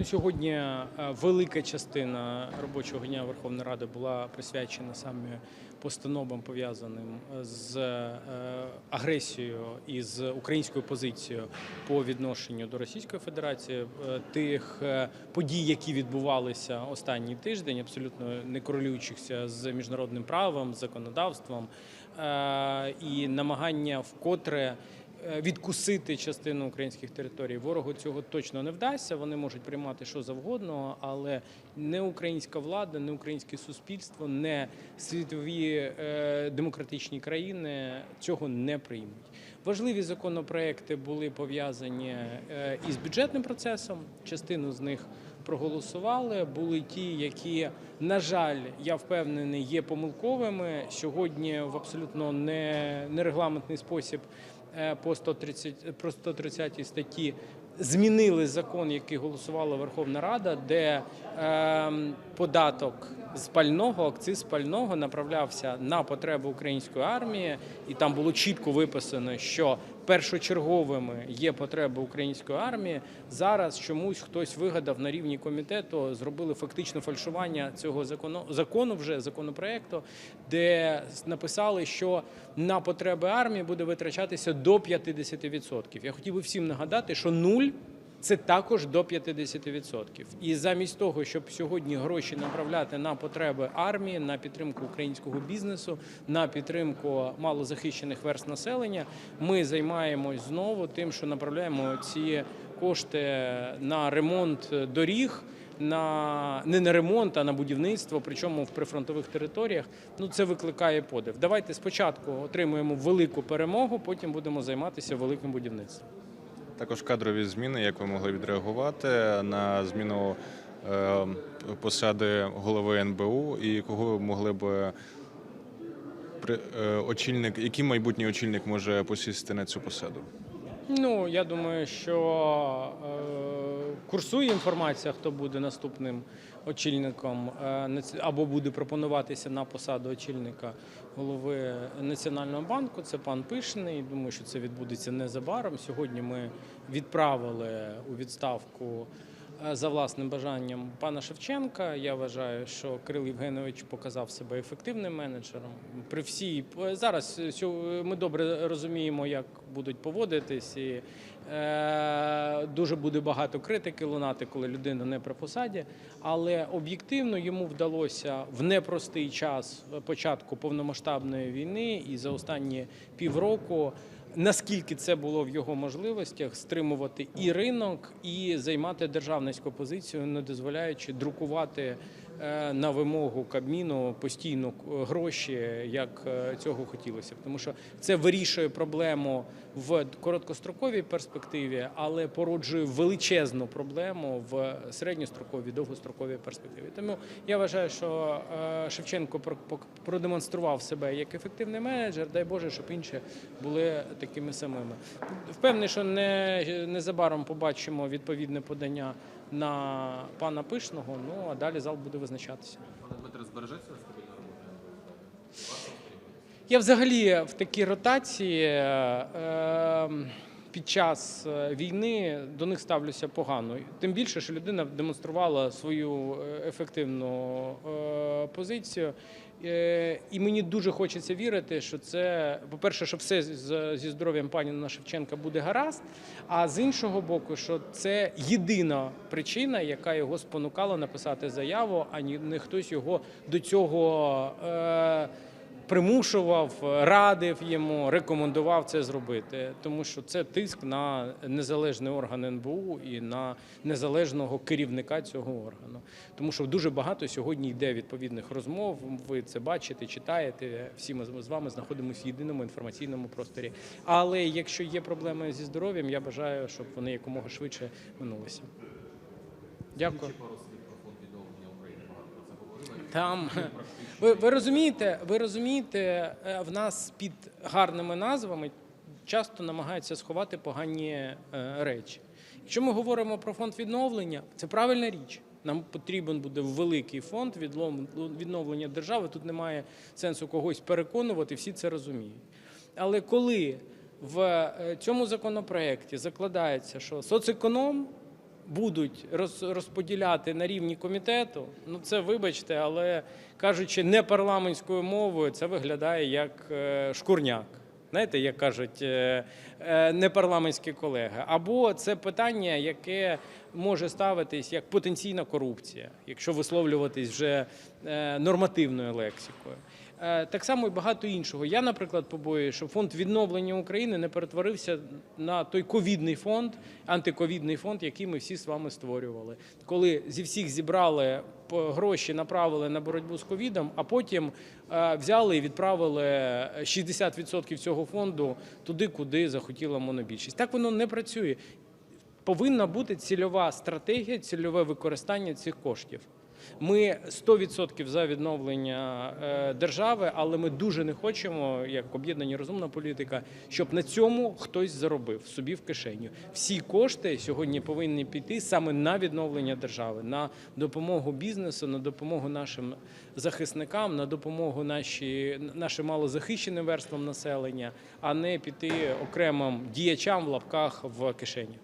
Ну, сьогодні е, велика частина робочого дня Верховної Ради була присвячена саме постановам, пов'язаним з е, агресією і з українською позицією по відношенню до Російської Федерації, Е, тих подій, які відбувалися останній тиждень, абсолютно не корелюючихся з міжнародним правом, законодавством, і намагання вкотре відкусити частину українських територій. Ворогу цього точно не вдасться. Вони можуть приймати що завгодно, але не українська влада, не українське суспільство, не світові е, демократичні країни цього не приймуть. Важливі законопроекти були пов'язані е, із бюджетним процесом. Частину з них проголосували. Були ті, які, на жаль, я впевнений, є помилковими сьогодні в абсолютно не, нерегламентний спосіб е, по 130, про 130 статті змінили закон, який голосувала Верховна Рада, де е, податок з пального, акциз пального направлявся на потреби української армії, і там було чітко виписано, що першочерговими є потреби української армії. Зараз чомусь хтось вигадав на рівні комітету, зробили фактично фальшування цього закону закону вже законопроекту, де написали, що на потреби армії буде витрачатися до 50%. Я хотів би всім нагадати, що нуль це також до 50%. І замість того, щоб сьогодні гроші направляти на потреби армії, на підтримку українського бізнесу, на підтримку малозахищених верст населення, ми займаємось знову тим, що направляємо ці кошти на ремонт доріг. На не на ремонт, а на будівництво, причому в прифронтових територіях. Ну це викликає подив. Давайте спочатку отримуємо велику перемогу, потім будемо займатися великим будівництвом. Також кадрові зміни, як ви могли відреагувати на зміну е, посади голови НБУ і кого могли б е, очільник, який майбутній очільник може посісти на цю посаду? Ну, я думаю, що е, курсує інформація, хто буде наступним очільником е, або буде пропонуватися на посаду очільника голови Національного банку. Це пан Пишний. Думаю, що це відбудеться незабаром. Сьогодні ми відправили у відставку за власним бажанням пана Шевченка. Я вважаю, що Кирил Євгенович показав себе ефективним менеджером. При всій зараз е, ми добре розуміємо, як будуть поводитись, і е, дуже буде багато критики лунати, коли людина не при посаді. Але об'єктивно йому вдалося в непростий час початку повномасштабної війни і за останні півроку. Наскільки це було в його можливостях стримувати і ринок, і займати державницьку позицію, не дозволяючи друкувати на вимогу Кабміну постійно е, гроші, як е, цього хотілося. Тому що це вирішує проблему в короткостроковій перспективі, але породжує величезну проблему в середньостроковій, довгостроковій перспективі. Тому я вважаю, що е, Шевченко про- продемонстрував себе як ефективний менеджер. Дай Боже, щоб інші були такими самими. Впевнений, що не незабаром побачимо відповідне подання на пана Пишного. Ну а далі зал буде визначатися. Пане Дмитре, збережеться стабільна робота? Я взагалі в такій ротації е, під час е, війни до них ставлюся погано. Тим більше, що людина демонструвала свою е, ефективну е, позицію. І мені дуже хочеться вірити, що це, по-перше, що все зі здоров'ям пані Шевченка буде гаразд. А з іншого боку, що це єдина причина, яка його спонукала написати заяву, а не хтось його до цього. Е, примушував, радив йому, рекомендував це зробити, тому що це тиск на незалежний орган НБУ і на незалежного керівника цього органу. Тому що дуже багато сьогодні йде відповідних розмов. Ви це бачите, читаєте. Всі ми з вами знаходимося в єдиному інформаційному просторі. Але якщо є проблеми зі здоров'ям, я бажаю, щоб вони якомога швидше минулися. Дякую. Ще пару слів про фонд відновлення України. Багато про це говорили. Там ви, ви розумієте, ви розумієте, е, в нас під гарними назвами часто намагаються сховати погані е, речі. Якщо ми говоримо про фонд відновлення, це правильна річ. Нам потрібен буде великий фонд відновлення держави. Тут немає сенсу когось переконувати, всі це розуміють. Але коли в е, цьому законопроекті закладається, що соцеконом будуть роз- розподіляти на рівні комітету, ну це вибачте, але кажучи не парламентською мовою, це виглядає як е, шкурняк. Знаєте, як кажуть е, е, непарламентські колеги, або це питання, яке може ставитись як потенційна корупція, якщо висловлюватись вже нормативною лексикою. Е, Так само і багато іншого. Я, наприклад, побоююся, що фонд відновлення України не перетворився на той ковідний фонд, антиковідний фонд, який ми всі з вами створювали. Коли зі всіх зібрали гроші, направили на боротьбу з ковідом, а потім е, взяли і відправили 60% цього фонду туди, куди захотіла монобільшість. Так воно не працює. Повинна бути цільова стратегія, цільове використання цих коштів. Ми 100% за відновлення е, держави, але ми дуже не хочемо, як об'єднані розумна політика, щоб на цьому хтось заробив собі в кишеню. Всі кошти сьогодні повинні піти саме на відновлення держави, на допомогу бізнесу, на допомогу нашим захисникам, на допомогу наші, нашим малозахищеним верствам населення, а не піти окремим діячам в лапках в кишені.